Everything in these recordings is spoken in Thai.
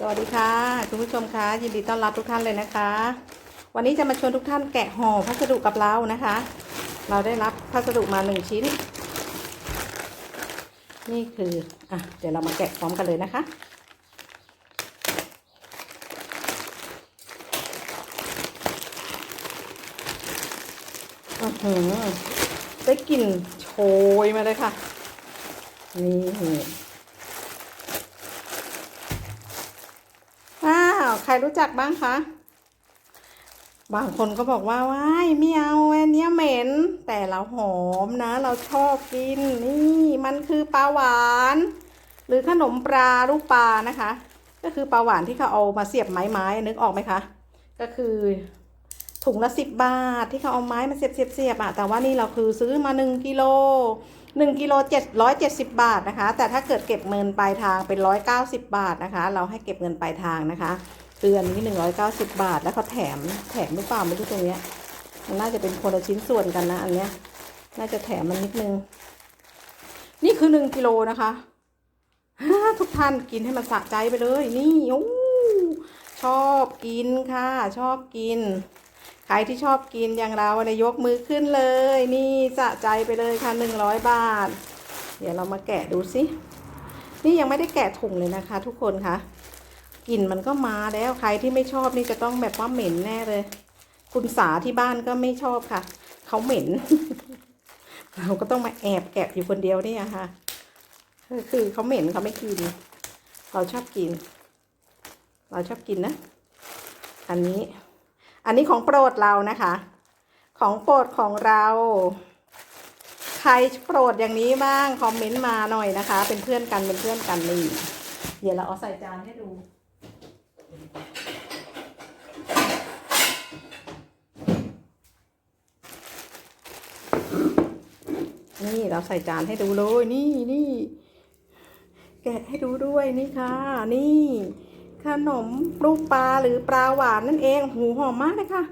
สวัสดีค่ะคุณผู้ชมคะยินดีต้อนรับทุกท่านเลยนะคะ วันนี้จะมาชวนทุกท่านแกะห่อพัสดุกับเรานะคะ เราได้รับพัสดุมาหนึ่งชิ้น นี่คืออะเดี๋ยวเรามาแกะพร้อมกันเลยนะคะอือหือได้กลิ่นโชยมาเลยค่ะ นี่ ว้าว ใค รรู้จักบ้างคะ บางคนก็บอกว่าว้ายไม่เอาอันเนี้ยเหม็น แต่เราหอมนะ เราชอบกินนี่มันคือปลาหวาน หรือขนมปลาลูกปลานะคะ ก็คือปลาหวานที่เขาเอามาเสียบไม้ไม้นึกออกไหมคะ ก็คือถุงละสิบบาทที่เขาเอาไม้มาเสียบเสียบเสียบอะแต่ว่านี่เราคือซื้อมาหนึ่งกิโลหนึ่งกิโลเจ็ดร้อยเจ็ดสิบบาทนะคะ แต่ถ้าเกิดเก็บเงินปลายทางเป็นร้อยเก้าสิบบาทนะคะ เราให้เก็บเงินปลายทางนะคะ คือนนี้หนึ่งร้อยเก้าสิบบาท แล้วเขาแถมแถมหรือเปล่าไม่รู้ตรงเนี้ย มันน่าจะเป็นคนละชิ้นส่วนกันนะอันเนี้ย น่าจะแถมมันนิดนึง นี่คือหนึ่งกิโลนะคะทุกท่านกินให้มันสะใจไปเลย นี่โอ้ชอบกินค่ะ ชอบกิน ใครที่ชอบกินอย่างเราเนี่ยยกมือขึ้นเลย นี่สะใจไปเลยค่ะหนึ่งร้อยบาท เดี๋ยวเรามาแกะดูสินี่ยังไม่ได้แกะถุงเลยนะคะ ทุกคนค่ะ กลิ่นมันก็มาแล้วใครที่ไม่ชอบนี่จะต้องแบบว่าเหม็นแน่เลย คุณสาที่บ้านก็ไม่ชอบค่ะ เขาเหม็น เราก็ต้องมาแอบแกะอยู่คนเดียวเนี่ยค่ะคือคือเขาเหม็นเขาไม่กิน เราชอบกิน เราชอบกินนะ อันนี้ อันนี้ของโปรดเรานะคะ ของโปรดของเรา ใครโปรดอย่างนี้บ้างคอมเมนต์มาหน่อยนะคะ เป็นเพื่อนกันเป็นเพื่อนกันนี่เดี๋ยวเราเอาใส่จานให้ดู นี่เราใส่จานให้ดูเลยนี่นี่แกะให้ดูด้วยนี่ค่ะ นี่ ขนมลูกปลาหรือปลาหวานนั่นเองหูหอมมากเลยค่ะ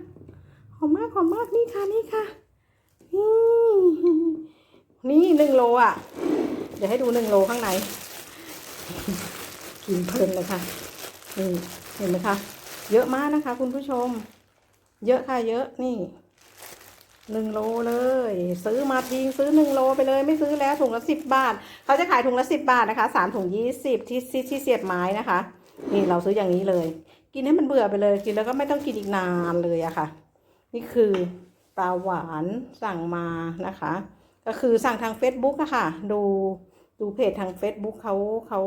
หอมมากหอมมากนี่ค่ะนี่ค่ะนี่นี่หนึ่งโลอะ เดี๋ยวให้ดูหนึ่งโลข้างในกินเพลินเลยค่ะนี่เห็นไหมคะ เยอะมากนะคะ คุณผู้ชม เยอะค่ะเยอะนี่ หนึ่งโลเลย ซื้อมาทิ้งซื้อหนึ่งโลไปเลยไม่ซื้อแล้วถุงละสิบบาท เขาจะขายถุงละสิบบาทนะคะสามถุงยี่สิบที่ที่ที่เสียบไม้นะคะ นี่เราซื้ออย่างนี้เลย กินให้มันเบื่อไปเลยกินแล้วก็ไม่ต้องกินอีกนานเลยอะค่ะ นี่คือปลาหวานสั่งมานะคะ ก็คือสั่งทาง Facebook อะค่ะ ดูดูเพจทาง Facebook เขาเขา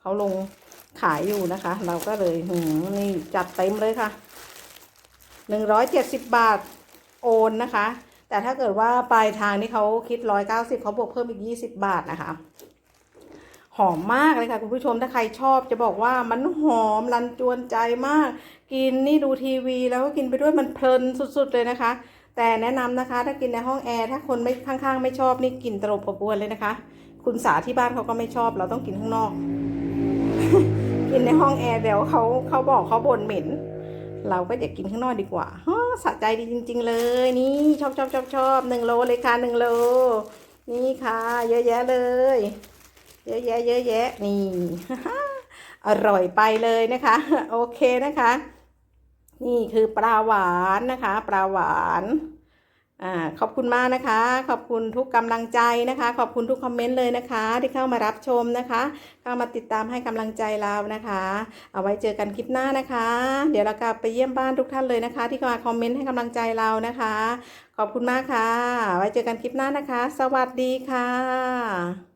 เขาลงขายอยู่นะคะ เราก็เลยหืมนี่จัดเต็มเลยค่ะหนึ่งร้อยเจ็ดสิบบาท โอนนะคะ แต่ถ้าเกิดว่าปลายทางนี่เขาคิดร้อยเก้าสิบเขาบวกเพิ่มอีกยี่สิบบาทนะคะ หอมมากเลยค่ะคุณผู้ชมถ้าใครชอบจะบอกว่ามันหอมรันจวนใจมาก กินนี่ดูทีวีแล้วก็กินไปด้วยมันเพลินสุดๆเลยนะคะ แต่แนะนำนะคะ ถ้ากินในห้องแอร์ถ้าคนไม่ข้างๆ ไม่ชอบนี่กินตลบอบอวนเลยนะคะ คุณสาที่บ้านเขาก็ไม่ชอบ เราต้องกินข้างนอก กินในห้องแอร์เดี๋ยวเขาเขาบอกเขาบ่นเหม็น เราก็อยากกินข้างนอกดีกว่าฮะสะใจดีจริง ๆ เลย นี่ชอบชอบชอบชอบหนึ่งโลเลยค่ะหนึ่งโล นี่ค่ะ เยอะแยะเลย เยอะแยะเยอะแยะนี่อร่อยไปเลยนะคะ โอเคนะคะ นี่คือปลาหวานนะคะ ปลาหวาน อ่าขอบคุณมากนะคะ ขอบคุณทุกกำลังใจนะคะ ขอบคุณทุกคอมเมนต์เลยนะคะ ที่เข้ามารับชมนะคะ เข้ามาติดตามให้กำลังใจเรานะคะ เอาไว้เจอกันคลิปหน้านะคะ เดี๋ยวเรากลับไปเยี่ยมบ้านทุกท่านเลยนะคะ ที่มาคอมเมนต์ให้กำลังใจเรานะคะ ขอบคุณมากค่ะ ไว้เจอกันคลิปหน้านะคะ สวัสดีค่ะ